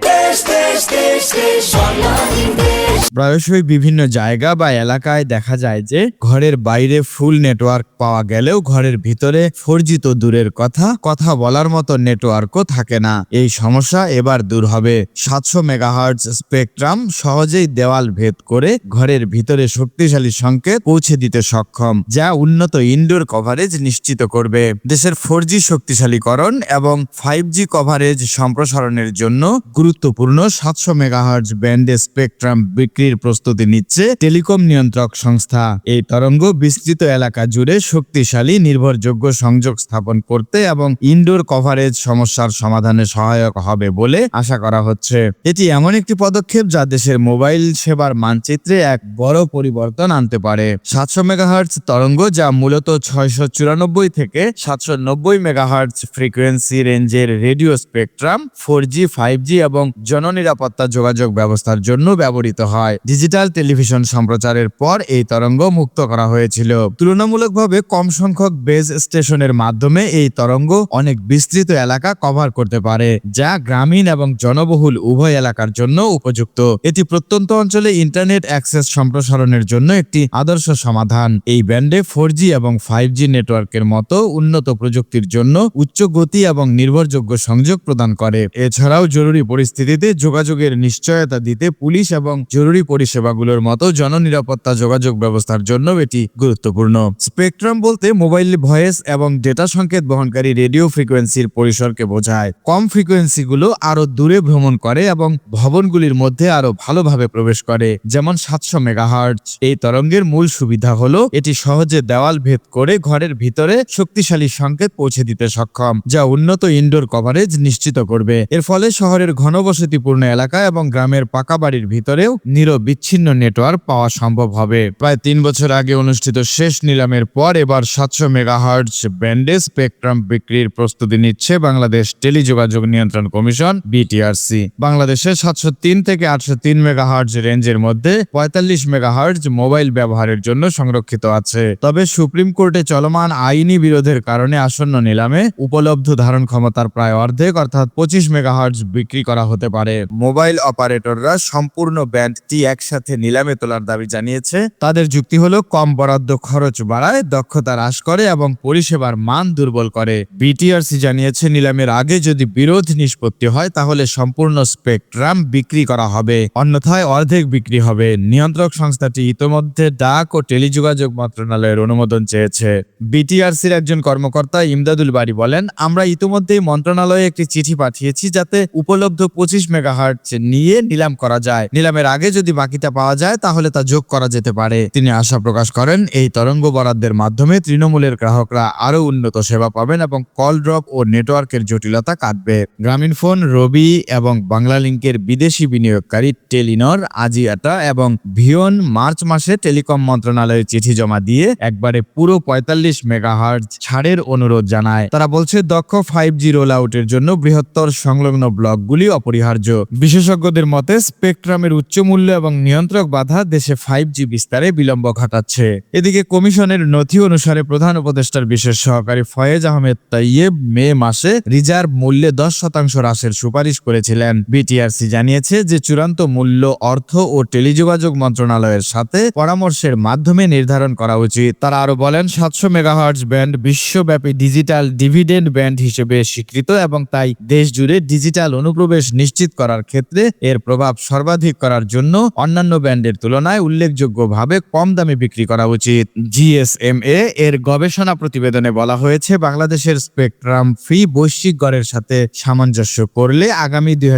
Desde, desde, desde, প্রায়শই বিভিন্ন জায়গা বা এলাকায় দেখা যায় যে ঘরের বাইরে ফুল নেটওয়ার্ক পাওয়া গেলেও ঘরের ভিতরে ফোর তো দূরের কথা কথা বলার মতো নেটওয়ার্কও থাকে না। এই সমস্যা এবার দূর হবে। সাতশো মেগাহার্জ স্পেকট্রাম সহজেই দেওয়াল ভেদ করে ঘরের ভিতরে শক্তিশালী সংকেত পৌঁছে দিতে সক্ষম, যা উন্নত ইনডোর কভারেজ নিশ্চিত করবে। দেশের ফোর জি শক্তিশালীকরণ এবং ফাইভ জি কভারেজ সম্প্রসারণের জন্য গুরুত্বপূর্ণ সাতশো মেগাহার্জ ব্যান্ডে স্পেকট্রাম বিক্রির প্রস্তুতি নিচ্ছে টেলিকম নিয়ন্ত্রক সংস্থা। এই তরঙ্গ বিস্তৃত এলাকা জুড়ে শক্তিশালী, নির্ভরযোগ্য সংযোগ স্থাপন করতে এবং ইনডোর কভারেজ সমস্যার সমাধানে সহায়ক হবে বলে আশা করা হচ্ছে। এটি এমন একটি পদক্ষেপ যা দেশের মোবাইল সেবার মানচিত্রে এক বড় পরিবর্তন আনতে পারে। সাতশো মেগাহার্জ তরঙ্গ যা মূলত ছয়শো চুরানব্বই থেকে সাতশো নব্বই মেগাহার্জ ফ্রিকোয়েন্সি রেঞ্জের radio spectrum, four G, five G এবং জননিরাপত্তা যোগাযোগ ব্যবস্থার জন্য ব্যবহৃত হয়। ডিজিটাল টেলিভিশন সম্প্রচারের পর এই তরঙ্গ মুক্ত করা হয়েছিল। তুলনামূলকভাবে কম সংখ্যক বেজ স্টেশনের মাধ্যমে এই তরঙ্গ অনেক বিস্তৃত এলাকা কভার করতে পারে, যা গ্রামীণ এবং জনবহুল উভয় এলাকার জন্য উপযুক্ত। এটি প্রত্যন্ত অঞ্চলে ইন্টারনেট অ্যাক্সেস সম্প্রসারণের জন্য একটি আদর্শ সমাধান। এই ব্যান্ডে ফোর এবং ফাইভ জি নেটওয়ার্কের মতো উন্নত প্রযুক্তির জন্য উচ্চ গতি এবং নির্ভরযোগ্য সংযোগ প্রদান করে। এছাড়াও জরুরি পরিস্থিতিতে যোগাযোগের নিশ্চয়তা দিতে পুলিশ এবং জরুরি পরিষেবাগুলোর মতো জননিরাপত্তা যোগাযোগ ব্যবস্থার জন্য এটি গুরুত্বপূর্ণ। স্পেকট্রাম বলতে মোবাইল ভয়েস এবং ডেটা সংকেত বহনকারী রেডিও ফ্রিকোয়েন্সির পরিসরকে বোঝায়। কম ফ্রিকোয়েন্সিগুলো আরও দূরে ভ্রমণ করে এবং ভবনগুলির মধ্যে আরও ভালোভাবে প্রবেশ করে, যেমন সাতশো মেগাহার্জ এই তরঙ্গের মূল সুবিধা হলো এটি সহজে দেওয়াল ভেদ করে ঘরের ভিতরে শক্তিশালী সংকেত পৌঁছে দিতে সক্ষম, যা উন্নত ইনডোর কভারেজ নিশ্চিত করবে। এর ফলে শহরের ঘনবসতিপূর্ণ এলাকা এবং গ্রামের পাকা বাড়ির ভিতরেও নিরবিচ্ছিন্ন নেটওয়ার্ক পাওয়া সম্ভব হবে। প্রায় তিন বছর আগে অনুষ্ঠিত শেষ নিলামের পর এবার সাতশো মেগাহার্জ ব্যান্ডে স্পেকট্রাম বিক্রির প্রস্তুতি নিচ্ছে বাংলাদেশ টেলিযোগাযোগ নিয়ন্ত্রণ কমিশন, বিটিআরসি। বাংলাদেশে সাতশো তিন থেকে আটশো তিন মেগাহার্জ রেঞ্জের মধ্যে পঁয়তাল্লিশ মেগাহার্জ মোবাইল ব্যবহারের জন্য সংরক্ষিত আছে। তবে সুপ্রিম কোর্টে চলমান আইনি বিরোধের কারণে আসন্ন নিলামে উপলব্ধ ধারণ ক্ষমতার প্রায় অর্ধেক, অর্থাৎ পঁচিশ মেগাহার্জ বিক্রি করা হতে পারে। মোবাইল অপারেটররা সম্পূর্ণ ব্যান্ডটি একসাথে নিলামে তোলার দাবি জানিয়েছে। তাদের যুক্তি হলো, কম বরাদ্দ খরচ বাড়ায় দক্ষতা হ্রাস করে এবং পরিষেবার মান দুর্বল করে। বিটিআরসি জানিয়েছে, নিলামের আগে যদি বিরোধ নিষ্পত্তি হয়, তাহলে সম্পূর্ণ স্পেকট্রাম বিক্রি করা হবে। অন্যথায় অর্ধেক বিক্রি হবে। নিয়ন্ত্রক সংস্থাটি ইতোমধ্যে ডাক ও টেলিযোগাযোগ মন্ত্রণালয়ের অনুমোদন চেয়েছে। বিটিআরসির একজন কর্মকর্তা ইমদাদুল বাড়ি বলেন, আমরা ইতোমধ্যেই মন্ত্রণালয়ে একটি চিঠি পাঠিয়েছি যাতে উপলব্ধ পঁচিশ মেগাহার্ট নিয়ে নিলাম করা যায়। নিলামের আগে যদি বাকিটা পাওয়া যায়, তাহলে তা যোগ করা যেতে পারে। তিনি আশা প্রকাশ করেন, এই তরঙ্গ বরাদ্দের মাধ্যমে তৃণমূলের গ্রাহকরা আরও উন্নত সেবা পাবেন এবং কল ড্রপ ও নেটওয়ার্কের জটিলতা কাটবে। গ্রামীণ ফোন, রবি এবং বাংলা লিঙ্কের বিদেশি বিনিয়োগকারী টেলিনর, আজিয়াটা এবং ভিয়ন মার্চ মাসে টেলিকম মন্ত্রণালয়ে চিঠি জমা দিয়ে একবারে পুরো পঁয়তাল্লিশ মেগাহার্জ ছাড়ের অনুরোধ জানায়। তারা বলছে, দক্ষ ফাইভ জি রোল আউটের জন্য বৃহত্তর সংলগ্ন ব্লকগুলি অপরিহার্য। বিশেষজ্ঞদের মতে, স্পেকট্রামের উচ্চ মূল্য এবং নিয়ন্ত্রক বাধা দেশে ফাইভ জি বিস্তারে বিলম্ব ঘটাচ্ছে। এদিকে কমিশনের নথি অনুসারে প্রধান উপদেষ্টার বিশেষ সহকারী ফয়েজ আহমেদ তাইয়েব মে মাসে রিজার্ভ মূল্যে দশ শতাংশ হ্রাসের সুপারিশ করেছিলেন। বিটিআরসি জানিয়েছে যে চূড়ান্ত মূল্য, অর্থ ও টেলিযোগাযোগ মন্ত্রণালয়ের সাথে পরামর্শের মাধ্যমে নির্ধারণ করা উচিত। তারা আরও বলেন, সাতশো মেগাহার্জ ব্যান্ড বিশ্বব্যাপী ডিজিটাল ডিভিডেন্ড ব্যান্ড হিসেবে স্বীকৃত এবং তাই দেশ জুড়ে ডিজিটাল অনুপ্রবেশ নিশ্চিত করার ক্ষেত্রে এর প্রভাব সর্বাধিক করার জন্য অন্যান্য ব্যান্ডের তুলনায় উল্লেখযোগ্যভাবে কম দামে বিক্রি করা উচিত। জিএসএমএ এর গবেষণা প্রতিবেদনে বলা হয়েছে, বাংলাদেশের স্পেকট্রাম ফি বৈশ্বিক গড়ের সাথে সামঞ্জস্য করলে আগামী দুই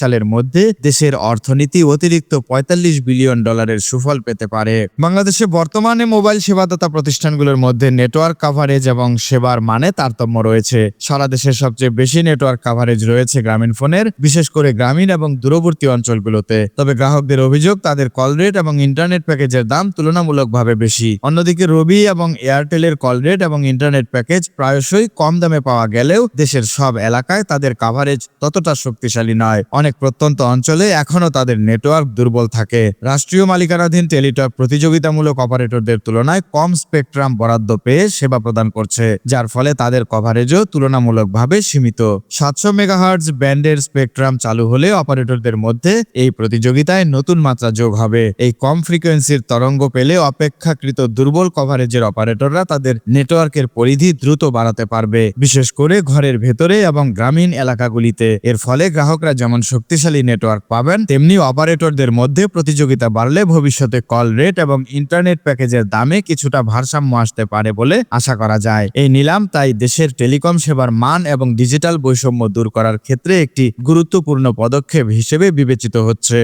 সালের মধ্যে দেশের অর্থনীতি অতিরিক্ত পঁয়তাল্লিশ বিলিয়ন ডলারের সুফল পেতে পারে। বাংলাদেশে বর্তমানে মোবাইল সেবাদাতা প্রতিষ্ঠানগুলোর মধ্যে নেটওয়ার্ক কাভারেজ এবং সেবার মানে তারতম্য রয়েছে। সারা দেশের সবচেয়ে বেশি নেটওয়ার্ক কাভারেজ রয়েছে গ্রামীণ ফোনের, বিশেষ করে গ্রামীণ এবং দূরবর্তী অঞ্চলগুলোতে। তবে গ্রাহক গ্রাহকদের অভিযোগ, তাদের কল রেট এবং ইন্টারনেট প্যাকেজের দাম তুলনামূলকভাবে বেশি। অন্যদিকে রবি এবং এয়ারটেলের কল রেট এবং ইন্টারনেট প্যাকেজ প্রায়শই কম দামে পাওয়া গেলেও দেশের সব এলাকায় তাদের কাভারেজ ততটা শক্তিশালী নয়। অনেক প্রত্যন্ত অঞ্চলে এখনও তাদের নেটওয়ার্ক দুর্বল থাকে। রাষ্ট্রীয় মালিকানাধীন টেলিটক প্রতিযোগিতামূলক অপারেটরদের তুলনায় কম স্পেকট্রাম বরাদ্দ পেয়ে সেবা প্রদান করছে, যার ফলে তাদের কভারেজও তুলনামূলকভাবে সীমিত। সাতশো মেগাহার্জ ব্যান্ডের স্পেকট্রাম চালু হলে অপারেটরদের মধ্যে এই প্রতিযোগিতায় নতুন মাত্রা যোগ হবে। এই কম ফ্রিকোয়েন্সির তরঙ্গ পেলে অপেক্ষাকৃত দুর্বল কভারেজের অপারেটররা তাদের নেটওয়ার্কের পরিধি দ্রুত বাড়াতে পারবে। বিশেষ করে ঘরের ভেতরে এবং গ্রামীণ এলাকাগুলিতে। এর ফলে গ্রাহকরা যেমন শক্তিশালী নেটওয়ার্ক পাবেন, তেমনি অপারেটরদের মধ্যে প্রতিযোগিতা বাড়লে ভবিষ্যতে কল রেট এবং ইন্টারনেট প্যাকেজের দামে কিছুটা ভারসাম্য আসতে পারে বলে আশা করা যায়। এই নিলাম তাই দেশের টেলিকম সেবার মান এবং ডিজিটাল বৈষম্য দূর করার ক্ষেত্রে একটি গুরুত্বপূর্ণ পদক্ষেপ হিসেবে বিবেচিত হচ্ছে।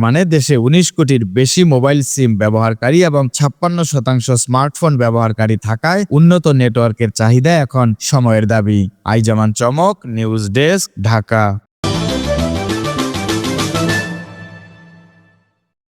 বর্তমানে দেশে উনিশ কোটির বেশি মোবাইল সিম ব্যবহারকারী এবং ছাপ্পান্ন শতাংশ স্মার্টফোন ব্যবহারকারী থাকায় উন্নত নেটওয়ার্কের চাহিদা এখন সময়ের দাবি। আইজামান চমক, নিউজ ডেস্ক, ঢাকা।